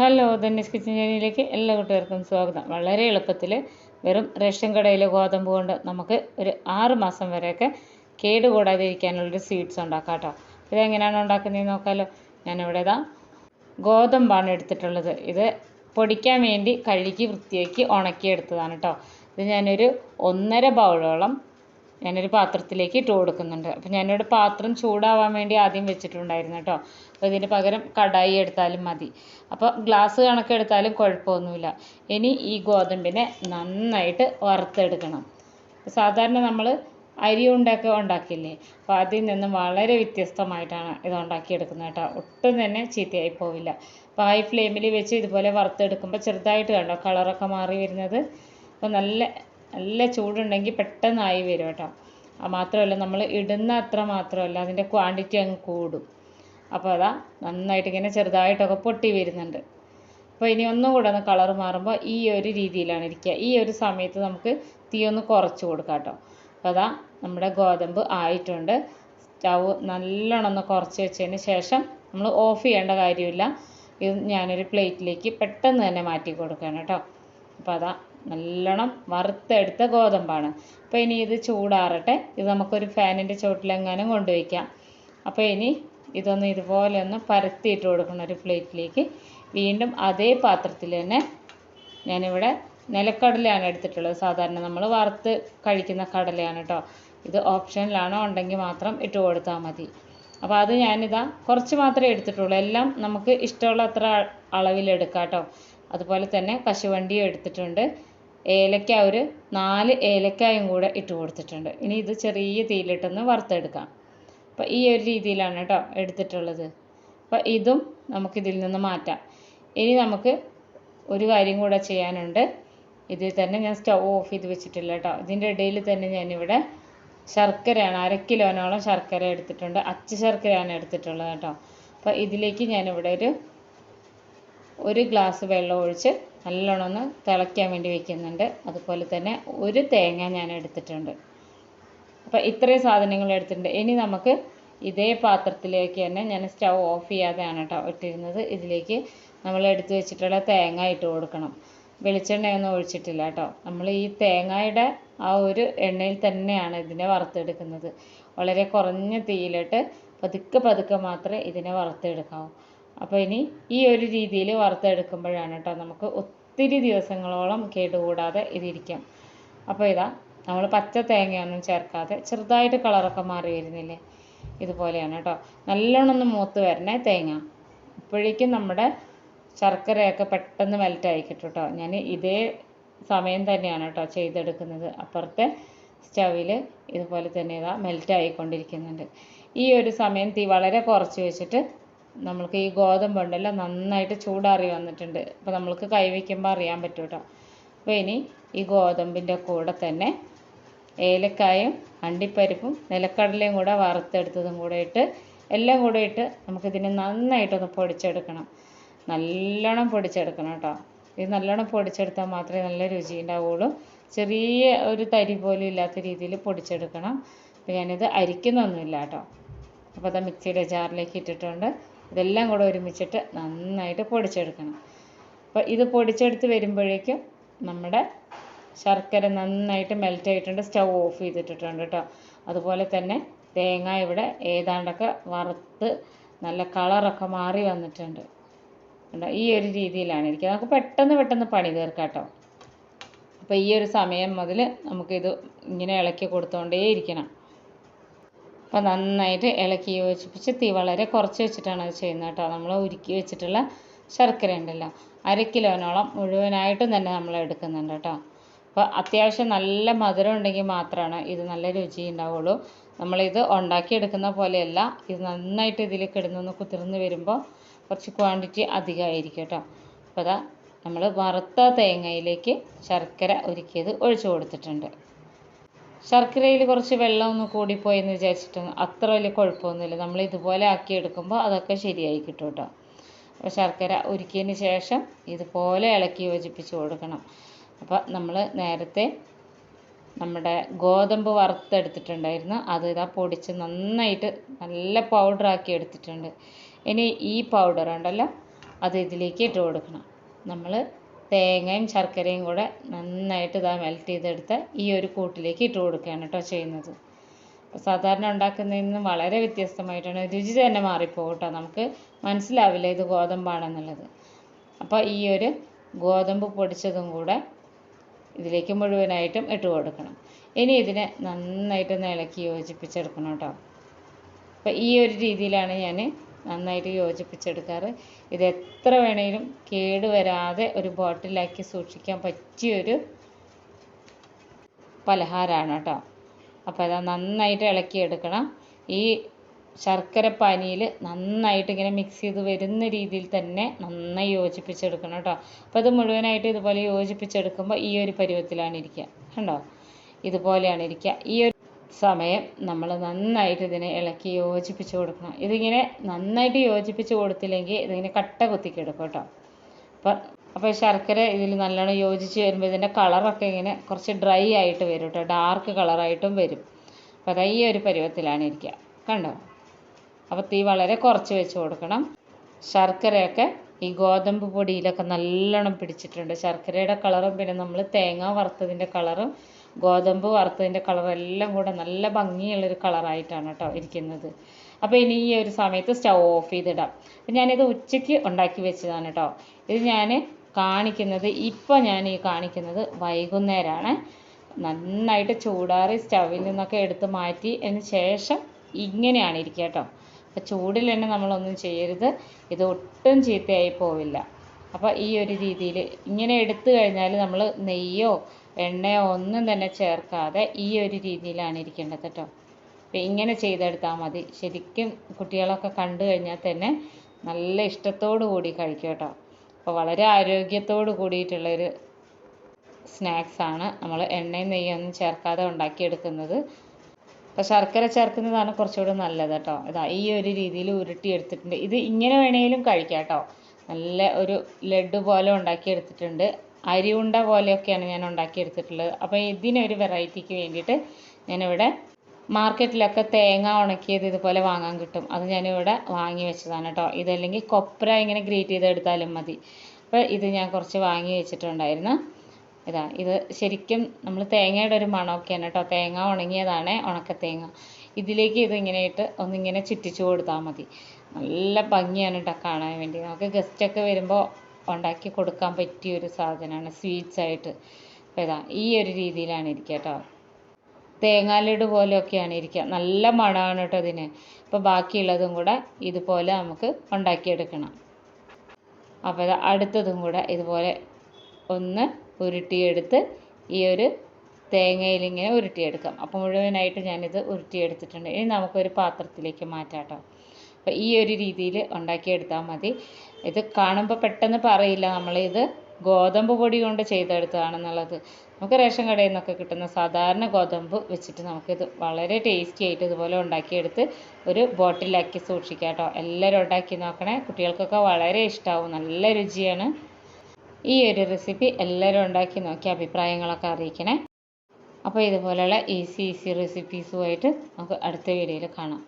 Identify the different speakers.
Speaker 1: Hello ധന്യസ് kitchen ചാനലിലേക്ക് എല്ലാ കൂട്ടുകാർക്കും സ്വാഗതം. വളരെ എളുപ്പത്തിൽ വെറും റേഷൻ കടയിലെ ഗോതമ്പ് കൊണ്ട് നമുക്ക് ഒരു ആറ് മാസം വരെയൊക്കെ കേടുകൂടാതെ ഇരിക്കാനുള്ളൊരു സ്വീറ്റ്സ് ഉണ്ടാക്കാം കേട്ടോ. ഇതെങ്ങനെയാണ് ഉണ്ടാക്കുന്നതെന്ന് നോക്കാമല്ലോ ഞാനിവിടെ ഇതാ ഗോതമ്പാണ് എടുത്തിട്ടുള്ളത്. ഇത് പൊടിക്കാൻ വേണ്ടി കഴുകി വൃത്തിയാക്കി ഉണക്കിയെടുത്തതാണ് കേട്ടോ. ഇത് ഞാനൊരു ഒന്നര ബൗളോളം ഞാനൊരു പാത്രത്തിലേക്ക് ഇട്ട് കൊടുക്കുന്നുണ്ട്. അപ്പോൾ ഞാനിവിടെ പാത്രം ചൂടാവാൻ വേണ്ടി ആദ്യം വെച്ചിട്ടുണ്ടായിരുന്നു കേട്ടോ. അപ്പോൾ ഇതിന് പകരം കടായി എടുത്താലും മതി. അപ്പോൾ ഗ്ലാസ് കണക്കെടുത്താലും കുഴപ്പമൊന്നുമില്ല. ഇനി ഈ ഗോതമ്പിനെ നന്നായിട്ട് വറുത്തെടുക്കണം. സാധാരണ നമ്മൾ അരി ഉണ്ടൊക്കെ ഉണ്ടാക്കില്ലേ അപ്പോൾ അതിൽ നിന്നും വളരെ വ്യത്യസ്തമായിട്ടാണ് ഇത് ഉണ്ടാക്കിയെടുക്കുന്നത് കേട്ടോ. ഒട്ടും തന്നെ ചീത്തയായി പോവില്ല. അപ്പോൾ ഹൈ ഫ്ലെയിമിൽ വെച്ച് ഇതുപോലെ വറുത്തെടുക്കുമ്പോൾ ചെറുതായിട്ട് കണ്ടോ? കളറൊക്കെ മാറി വരുന്നത്. അപ്പോൾ നല്ല നല്ല ചൂടുണ്ടെങ്കിൽ പെട്ടെന്നായി വരും കേട്ടോ. അത് മാത്രമല്ല നമ്മൾ ഇടുന്ന അത്ര മാത്രമല്ല അതിന്റെ ക്വാണ്ടിറ്റി അങ്ങ് കൂടും. അപ്പോൾ അതാ നന്നായിട്ട് ഇങ്ങനെ ചെറുതായിട്ടൊക്കെ പൊട്ടി വരുന്നുണ്ട്. അപ്പോൾ ഇനി ഒന്നും കൂടെ ഒന്ന് കളർ മാറുമ്പോൾ ഈ ഒരു രീതിയിലാണ് ഇരിക്കുക. ഈ ഒരു സമയത്ത് നമുക്ക് തീ ഒന്ന് കുറച്ച് കൊടുക്കാം കേട്ടോ. അപ്പോൾ അതാ നമ്മുടെ ഗോതമ്പ് ആയിട്ടുണ്ട്. സ്റ്റൗ നല്ലോണം ഒന്ന് കുറച്ച് വെച്ചതിന് ശേഷം നമ്മൾ ഓഫ് ചെയ്യേണ്ട കാര്യമില്ല. ഇത് ഞാനൊരു പ്ലേറ്റിലേക്ക് പെട്ടെന്ന് തന്നെ മാറ്റി കൊടുക്കുകയാണ് കേട്ടോ. അപ്പോൾ അതാ നല്ലോണം വറുത്തെടുത്ത ഗോതമ്പാണ്. അപ്പോൾ ഇനി ഇത് ചൂടാറട്ടെ. ഇത് നമുക്കൊരു ഫാനിന്റെ ചോട്ടിലെങ്ങാനും കൊണ്ടുവയ്ക്കാം. അപ്പോൾ ഇനി ഇതൊന്ന് ഇതുപോലെ ഒന്ന് പരത്തിയിട്ട് കൊടുക്കണം ഒരു പ്ലേറ്റിലേക്ക്. വീണ്ടും അതേ പാത്രത്തിൽ തന്നെ ഞാനിവിടെ നിലക്കടലയാണ് എടുത്തിട്ടുള്ളത്. സാധാരണ നമ്മൾ വറുത്ത് കഴിക്കുന്ന കടലയാണ് കേട്ടോ ഇത് ഓപ്ഷനിലാണോ ഉണ്ടെങ്കിൽ മാത്രം ഇട്ട് കൊടുത്താൽ മതി. അപ്പോൾ അത് ഞാനിതാ കുറച്ച് മാത്രമേ എടുത്തിട്ടുള്ളൂ. എല്ലാം നമുക്ക് ഇഷ്ടമുള്ള അത്ര അളവിലെടുക്കാം കേട്ടോ അതുപോലെ തന്നെ കശുവണ്ടിയും എടുത്തിട്ടുണ്ട്. ഏലക്ക ഒരു നാല് ഏലക്കായും കൂടെ ഇട്ട് കൊടുത്തിട്ടുണ്ട്. ഇനി ഇത് ചെറിയ തീയിലിട്ടൊന്ന് വറുത്തെടുക്കാം. അപ്പോൾ ഈ ഒരു രീതിയിലാണ് കേട്ടോ എടുത്തിട്ടുള്ളത്. അപ്പോൾ ഇതും നമുക്കിതിൽ നിന്ന് മാറ്റാം. ഇനി നമുക്ക് ഒരു കാര്യം കൂടെ ചെയ്യാനുണ്ട്. ഇതിൽ തന്നെ ഞാൻ സ്റ്റൗ ഓഫ് ചെയ്ത് വെച്ചിട്ടില്ല കേട്ടോ. ഇതിന്റെ ഇടയിൽ തന്നെ ഞാനിവിടെ ശർക്കരയാണ് അര കിലോനോളം ശർക്കര എടുത്തിട്ടുണ്ട്. അച്ച് ശർക്കരയാണ് എടുത്തിട്ടുള്ളത് കേട്ടോ. അപ്പോൾ ഇതിലേക്ക് ഞാനിവിടെ ഒരു ഒരു ഗ്ലാസ് വെള്ളം ഒഴിച്ച് നല്ലോണം ഒന്ന് തിളയ്ക്കാൻ വേണ്ടി വെക്കുന്നുണ്ട്. അതുപോലെ തന്നെ ഒരു തേങ്ങ ഞാൻ എടുത്തിട്ടുണ്ട്. അപ്പോൾ ഇത്രയും സാധനങ്ങൾ എടുത്തിട്ടുണ്ട്. ഇനി നമുക്ക് ഇതേ പാത്രത്തിലേക്ക് തന്നെ ഞാൻ സ്റ്റൗ ഓഫ് ചെയ്യാതെയാണ് കേട്ടോ ഇട്ടിരുന്നത്. ഇതിലേക്ക് നമ്മൾ എടുത്തു വെച്ചിട്ടുള്ള തേങ്ങ ഇട്ട് കൊടുക്കണം. വെളിച്ചെണ്ണയൊന്നും ഒഴിച്ചിട്ടില്ല കേട്ടോ നമ്മൾ ഈ തേങ്ങയുടെ ആ ഒരു എണ്ണയിൽ തന്നെയാണ് ഇതിനെ വറുത്തെടുക്കുന്നത്. വളരെ കുറഞ്ഞ തീയിലിട്ട് പതുക്കെ പതുക്കെ മാത്രമേ ഇതിനെ വറുത്തെടുക്കാവൂ. അപ്പോൾ ഇനി ഈ ഒരു രീതിയിൽ വറുത്തെടുക്കുമ്പോഴാണ് കേട്ടോ നമുക്ക് ഒത്തിരി ദിവസങ്ങളോളം കേടുകൂടാതെ ഇതിരിക്കാം അപ്പോൾ ഇതാ നമ്മൾ പച്ച തേങ്ങയൊന്നും ചേർക്കാതെ ചെറുതായിട്ട് കളറൊക്കെ മാറി വരുന്നില്ലേ? ഇതുപോലെയാണ് കേട്ടോ. നല്ലോണം ഒന്ന് മൂത്ത് വരണേ തേങ്ങ. ഇപ്പോഴേക്കും നമ്മുടെ ശർക്കരയൊക്കെ പെട്ടെന്ന് മെൽറ്റായി കിട്ടും. കേട്ടോ ഞാൻ ഇതേ സമയം തന്നെയാണ് കേട്ടോ ചെയ്തെടുക്കുന്നത്. അപ്പുറത്തെ സ്റ്റവിൽ ഇതുപോലെ തന്നെ ഇതാ മെൽറ്റായിക്കൊണ്ടിരിക്കുന്നുണ്ട്. ഈ ഒരു സമയം തീ വളരെ കുറച്ച് വെച്ചിട്ട് നമ്മൾക്ക് ഈ ഗോതമ്പുണ്ടല്ലോ നന്നായിട്ട് ചൂടാറി വന്നിട്ടുണ്ട്. അപ്പോൾ നമ്മൾക്ക് കൈ വയ്ക്കുമ്പോൾ അറിയാൻ പറ്റും അപ്പോൾ ഇനി ഈ ഗോതമ്പിന്റെ കൂടെ തന്നെ ഏലക്കായും അണ്ടിപ്പരിപ്പും നിലക്കടലയും കൂടെ വറുത്തെടുത്തതും കൂടെ ഇട്ട് എല്ലാം കൂടെ ഇട്ട് നമുക്കിതിനെ നന്നായിട്ടൊന്ന് പൊടിച്ചെടുക്കണം. നല്ലോണം പൊടിച്ചെടുക്കണം കേട്ടോ ഇത് നല്ലോണം പൊടിച്ചെടുത്താൽ മാത്രമേ നല്ല രുചി ഉണ്ടാവുള്ളൂ. ചെറിയ ഒരു തരി പോലും ഇല്ലാത്ത രീതിയിൽ പൊടിച്ചെടുക്കണം. അപ്പോൾ ഞാനിത് അരിക്കുന്നൊന്നുമില്ല കേട്ടോ അപ്പോൾ അത് മിക്സിയുടെ ജാറിലേക്ക് ഇട്ടിട്ടുണ്ട്. ഇതെല്ലാം കൂടെ ഒരുമിച്ചിട്ട് നന്നായിട്ട് പൊടിച്ചെടുക്കണം. അപ്പോൾ ഇത് പൊടിച്ചെടുത്ത് വരുമ്പോഴേക്കും നമ്മുടെ ശർക്കര നന്നായിട്ട് മെൽറ്റ് ആയിട്ടുണ്ട്. സ്റ്റൗ ഓഫ് ചെയ്തിട്ടിട്ടുണ്ട് കേട്ടോ അതുപോലെ തന്നെ തേങ്ങ ഇവിടെ ഏതാണ്ടൊക്കെ വറുത്ത് നല്ല കളറൊക്കെ മാറി വന്നിട്ടുണ്ട്. ഈ ഒരു രീതിയിലാണ് ഇരിക്കുക നമുക്ക് പെട്ടെന്ന് പെട്ടെന്ന് പണി തീർക്കാം കേട്ടോ അപ്പോൾ ഈ ഒരു സമയം മുതൽ നമുക്കിത് ഇങ്ങനെ ഇളക്കി കൊടുത്തുകൊണ്ടേ ഇരിക്കണം അപ്പോൾ നന്നായിട്ട് ഇളക്കി യോജിപ്പിച്ച് തീ വളരെ കുറച്ച് വെച്ചിട്ടാണ് അത് ചെയ്യുന്നത് കേട്ടോ. നമ്മൾ ഉരുക്കി വെച്ചിട്ടുള്ള ശർക്കര ഉണ്ടല്ലോ അര കിലോനോളം മുഴുവനായിട്ടും തന്നെ നമ്മൾ എടുക്കുന്നുണ്ട് കേട്ടോ. അപ്പോൾ അത്യാവശ്യം നല്ല മധുരം ഉണ്ടെങ്കിൽ മാത്രമാണ് ഇത് നല്ല രുചി ഉണ്ടാവുള്ളൂ. നമ്മളിത് ഉണ്ടാക്കിയെടുക്കുന്ന പോലെയല്ല ഇത് നന്നായിട്ട് ഇതിൽ കിടന്നൊന്ന് കുതിർന്ന് വരുമ്പോൾ കുറച്ച് ക്വാണ്ടിറ്റി അധികമായിരിക്കും കേട്ടോ. അപ്പോൾ അതാ നമ്മൾ വറുത്ത തേങ്ങയിലേക്ക് ശർക്കര ഉരുക്കിയത് ഒഴിച്ചു കൊടുത്തിട്ടുണ്ട്. ശർക്കരയിൽ കുറച്ച് വെള്ളം ഒന്ന് കൂടിപ്പോയെന്ന് വിചാരിച്ചിട്ട് അത്ര വലിയ കുഴപ്പമൊന്നുമില്ല. നമ്മൾ ഇതുപോലെ ആക്കി എടുക്കുമ്പോൾ അതൊക്കെ ശരിയായി കിട്ടും കേട്ടോ. അപ്പോൾ ശർക്കര ഉരുക്കിയതിന് ശേഷം ഇതുപോലെ ഇളക്കി യോജിപ്പിച്ച് കൊടുക്കണം. അപ്പോൾ നമ്മൾ നേരത്തെ നമ്മുടെ ഗോതമ്പ് വറുത്തെടുത്തിട്ടുണ്ടായിരുന്നു. അത് ഇതാ പൊടിച്ച് നന്നായിട്ട് നല്ല പൗഡറാക്കി എടുത്തിട്ടുണ്ട്. ഇനി ഈ പൗഡർ ഉണ്ടല്ലോ അത് ഇതിലേക്ക് ഇട്ട് കൊടുക്കണം. നമ്മൾ തേങ്ങയും ശർക്കരയും കൂടെ നന്നായിട്ട് ഇതാ മെൽറ്റ് ചെയ്തെടുത്ത് ഈ ഒരു കൂട്ടിലേക്ക് ഇട്ട് കൊടുക്കുകയാണ് കേട്ടോ ചെയ്യുന്നത്. സാധാരണ ഉണ്ടാക്കുന്നതിൽ നിന്നും വളരെ വ്യത്യസ്തമായിട്ടാണ്. രുചി തന്നെ മാറിപ്പോകും കേട്ടോ നമുക്ക് മനസ്സിലാവില്ല ഇത് ഗോതമ്പാണെന്നുള്ളത്. അപ്പോൾ ഈ ഒരു ഗോതമ്പ് പൊടിച്ചതും കൂടെ ഇതിലേക്ക് മുഴുവനായിട്ടും ഇട്ട് കൊടുക്കണം. ഇനി ഇതിനെ നന്നായിട്ടൊന്ന് ഇളക്കി യോജിപ്പിച്ചെടുക്കണം കേട്ടോ. അപ്പോൾ ഈ ഒരു രീതിയിലാണ് ഞാൻ നന്നായിട്ട് യോജിപ്പിച്ചെടുക്കാറ്. ഇത് എത്ര വേണേലും കേട് വരാതെ ഒരു ബോട്ടിലാക്കി സൂക്ഷിക്കാൻ പറ്റിയൊരു പലഹാരമാണ് കേട്ടോ. അപ്പോൾ അത് നന്നായിട്ട് ഇളക്കിയെടുക്കണം. ഈ ശർക്കര പാനിയിൽ നന്നായിട്ട് ഇങ്ങനെ മിക്സ് ചെയ്ത് വരുന്ന രീതിയിൽ തന്നെ നന്നായി യോജിപ്പിച്ചെടുക്കണം കേട്ടോ. അപ്പോൾ അത് മുഴുവനായിട്ട് ഇതുപോലെ യോജിപ്പിച്ചെടുക്കുമ്പോൾ ഈ ഒരു പരുവത്തിലാണ് ഇരിക്കുക. കണ്ടോ? ഇതുപോലെയാണ് ഇരിക്കുക. ഈ ഒരു സമയം നമ്മൾ നന്നായിട്ട് ഇതിനെ ഇളക്കി യോജിപ്പിച്ച് കൊടുക്കണം. ഇതിങ്ങനെ നന്നായിട്ട് യോജിപ്പിച്ച് കൊടുത്തില്ലെങ്കിൽ ഇതിങ്ങനെ കട്ട കുത്തിക്കെടുക്കും കേട്ടോ. അപ്പം അപ്പോൾ ശർക്കര ഇതിൽ നല്ലോണം യോജിച്ച് വരുമ്പോൾ ഇതിന്റെ കളറൊക്കെ ഇങ്ങനെ കുറച്ച് ഡ്രൈ ആയിട്ട് വരും കേട്ടോ. ഡാർക്ക് കളറായിട്ടും വരും. അപ്പോൾ അതാ ഈ ഒരു പരുവത്തിലാണ് ഇരിക്കുക. കണ്ടോ? അപ്പോൾ തീ വളരെ കുറച്ച് വെച്ച് കൊടുക്കണം. ശർക്കരയൊക്കെ ഈ ഗോതമ്പ് പൊടിയിലൊക്കെ നല്ലോണം പിടിച്ചിട്ടുണ്ട്. ശർക്കരയുടെ കളറും പിന്നെ നമ്മൾ തേങ്ങ വറുത്തതിന്റെ കളറും ഗോതമ്പ് വറുത്തതിന്റെ കളറെല്ലാം കൂടെ നല്ല ഭംഗിയുള്ളൊരു കളറായിട്ടാണ് കേട്ടോ ഇരിക്കുന്നത്. അപ്പോൾ ഇനി ഈ ഒരു സമയത്ത് സ്റ്റൗ ഓഫ് ചെയ്തിടാം. അപ്പം ഞാനിത് ഉച്ചയ്ക്ക് ഉണ്ടാക്കി വെച്ചതാണ് കേട്ടോ. ഇത് ഞാൻ കാണിക്കുന്നത് ഇപ്പോൾ ഞാൻ ഈ കാണിക്കുന്നത് വൈകുന്നേരമാണ് നന്നായിട്ട് ചൂടാറി സ്റ്റവിൽ നിന്നൊക്കെ എടുത്ത് മാറ്റി അതിന് ശേഷം ഇങ്ങനെയാണ് ഇരിക്കുക കേട്ടോ. അപ്പോൾ ചൂടിൽ തന്നെ നമ്മളൊന്നും ചെയ്യരുത്. ഇത് ഒട്ടും ചീത്തയായി പോവില്ല. അപ്പോൾ ഈ ഒരു രീതിയിൽ ഇങ്ങനെ എടുത്തു കഴിഞ്ഞാൽ നമ്മൾ നെയ്യോ എണ്ണയോ ഒന്നും തന്നെ ചേർക്കാതെ ഈ ഒരു രീതിയിലാണ് ഇരിക്കേണ്ടത് കേട്ടോ അപ്പോൾ ഇങ്ങനെ ചെയ്തെടുത്താൽ മതി. ശരിക്കും കുട്ടികളൊക്കെ കണ്ടു കഴിഞ്ഞാൽ തന്നെ നല്ല ഇഷ്ടത്തോടു കൂടി കഴിക്കും കേട്ടോ അപ്പോൾ വളരെ ആരോഗ്യത്തോട് കൂടിയിട്ടുള്ളൊരു സ്നാക്സാണ് നമ്മൾ എണ്ണയും നെയ്യും ഒന്നും ചേർക്കാതെ ഉണ്ടാക്കിയെടുക്കുന്നത്. അപ്പോൾ ശർക്കര ചേർക്കുന്നതാണ് കുറച്ചുകൂടി നല്ലത് കേട്ടോ ഇതാ ഈ ഒരു രീതിയിൽ ഉരുട്ടി എടുത്തിട്ടുണ്ട് ഇത് ഇങ്ങനെ വേണമെങ്കിലും കഴിക്കാം കേട്ടോ നല്ല ഒരു ലഡു പോലെ ഉണ്ടാക്കിയെടുത്തിട്ടുണ്ട്. അരി ഉണ്ട പോലെയൊക്കെയാണ് ഞാൻ ഉണ്ടാക്കിയെടുത്തിട്ടുള്ളത്. അപ്പോൾ ഇതിനൊരു വെറൈറ്റിക്ക് വേണ്ടിയിട്ട് ഞാനിവിടെ മാർക്കറ്റിലൊക്കെ തേങ്ങ ഉണക്കിയത് ഇതുപോലെ വാങ്ങാൻ കിട്ടും. അത് ഞാനിവിടെ വാങ്ങി വെച്ചതാണ് കേട്ടോ. ഇതല്ലെങ്കിൽ കൊപ്ര ഇങ്ങനെ ഗ്രേറ്റ് ചെയ്തെടുത്താലും മതി. അപ്പോൾ ഇത് ഞാൻ കുറച്ച് വാങ്ങി വെച്ചിട്ടുണ്ടായിരുന്നു. ഇതാ ഇത് ശരിക്കും നമ്മൾ തേങ്ങയുടെ ഒരു മണമൊക്കെയാണ് കേട്ടോ. തേങ്ങ ഉണങ്ങിയതാണ് ഉണക്ക തേങ്ങ ഇതിലേക്ക് ഇത് ഇങ്ങനെ ഇട്ട് ഒന്നിങ്ങനെ ചുറ്റിച്ചു കൊടുത്താൽ മതി. നല്ല ഭംഗിയാണ് കേട്ടോ കാണാൻ വേണ്ടി. നമുക്ക് ഗസ്റ്റൊക്കെ വരുമ്പോൾ ഉണ്ടാക്കി കൊടുക്കാൻ പറ്റിയ ഒരു സാധനമാണ് സ്വീറ്റ്സ് ആയിട്ട്. അപ്പോൾ ഇതാ ഈ ഒരു രീതിയിലാണ് ഇരിക്കുക കേട്ടോ തേങ്ങാലിട് പോലെയൊക്കെയാണ് ഇരിക്കുക നല്ല മണമാണ് കേട്ടോ ഇതിന്. അപ്പോൾ ബാക്കിയുള്ളതും കൂടെ ഇതുപോലെ നമുക്ക് ഉണ്ടാക്കിയെടുക്കണം. അപ്പോൾ ഇത് അടുത്തതും കൂടെ ഇതുപോലെ ഒന്ന് ഉരുട്ടിയെടുത്ത് ഈ ഒരു തേങ്ങയിൽ ഇങ്ങനെ ഉരുട്ടിയെടുക്കാം. അപ്പോൾ മുഴുവനായിട്ട് ഞാനിത് ഉരുട്ടിയെടുത്തിട്ടുണ്ട്. ഇനി നമുക്കൊരു പാത്രത്തിലേക്ക് മാറ്റാം കേട്ടോ അപ്പോൾ ഈ ഒരു രീതിയിൽ ഉണ്ടാക്കിയെടുത്താൽ മതി. ഇത് കാണുമ്പോൾ പെട്ടെന്ന് പറയില്ല നമ്മളിത് ഗോതമ്പ് പൊടി കൊണ്ട് ചെയ്തെടുത്തതാണെന്നുള്ളത്. നമുക്ക് റേഷൻ കടയിൽ നിന്നൊക്കെ കിട്ടുന്ന സാധാരണ ഗോതമ്പ് വെച്ചിട്ട് നമുക്കിത് വളരെ ടേസ്റ്റി ആയിട്ട് ഇതുപോലെ ഉണ്ടാക്കിയെടുത്ത് ഒരു ബോട്ടിലാക്കി സൂക്ഷിക്കാം കേട്ടോ. എല്ലാവരും ഉണ്ടാക്കി നോക്കണേ. കുട്ടികൾക്കൊക്കെ വളരെ ഇഷ്ടമാവും നല്ല രുചിയാണ്. ഈ ഒരു റെസിപ്പി എല്ലാവരും ഉണ്ടാക്കി നോക്കി അഭിപ്രായങ്ങളൊക്കെ അറിയിക്കണേ. അപ്പോൾ ഇതുപോലെയുള്ള ഈസി ഈസി റെസിപ്പീസുമായിട്ട് നമുക്ക് അടുത്ത വീഡിയോയിൽ കാണാം.